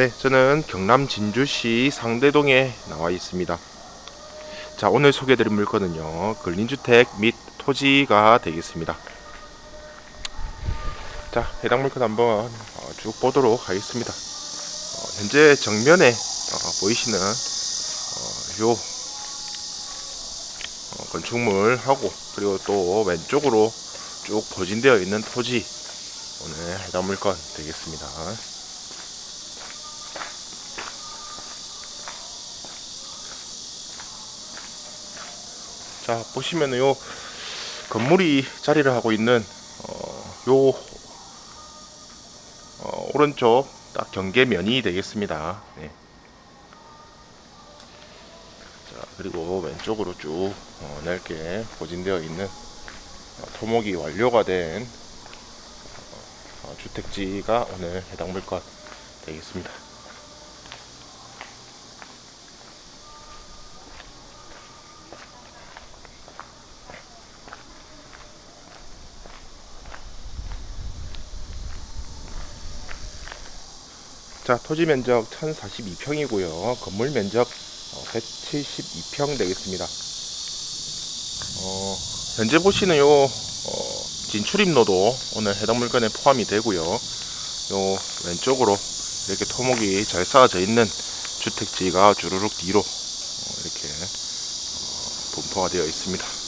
네, 저는 경남 진주시 상대동에 나와 있습니다. 자, 오늘 소개해드릴 물건은요, 근린주택 및 토지가 되겠습니다. 자, 해당 물건 한번 어, 쭉 보도록 하겠습니다. 어, 현재 정면에 어, 보이시는 어, 요 어, 건축물하고 그리고 또 왼쪽으로 쭉 포진되어 있는 토지 오늘 해당 물건 되겠습니다. 자 보시면은 요 건물이 자리를 하고 있는 어, 요 어, 오른쪽 딱 경계면이 되겠습니다. 네. 자 그리고 왼쪽으로 쭉 어, 넓게 포진되어 있는 어, 토목이 완료가 된 어, 주택지가 오늘 해당 물건 되겠습니다. 자, 토지 면적 1042평이고요. 건물 면적 172평 되겠습니다. 어, 현재 보시는 요 어, 진출입로도 오늘 해당 물건에 포함이 되고요. 요 왼쪽으로 이렇게 토목이 잘 쌓아져 있는 주택지가 주르륵 뒤로 어, 이렇게 어, 분포가 되어 있습니다.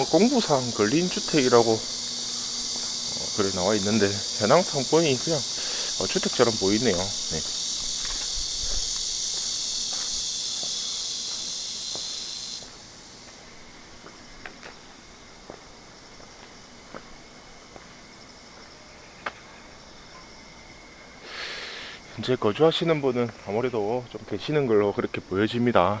뭐 공부상 걸린 주택이라고 어, 그래 나와 있는데 현황 상권이 그냥 어, 주택처럼 보이네요. 네. 현재 거주하시는 분은 아무래도 좀 계시는 걸로 그렇게 보여집니다.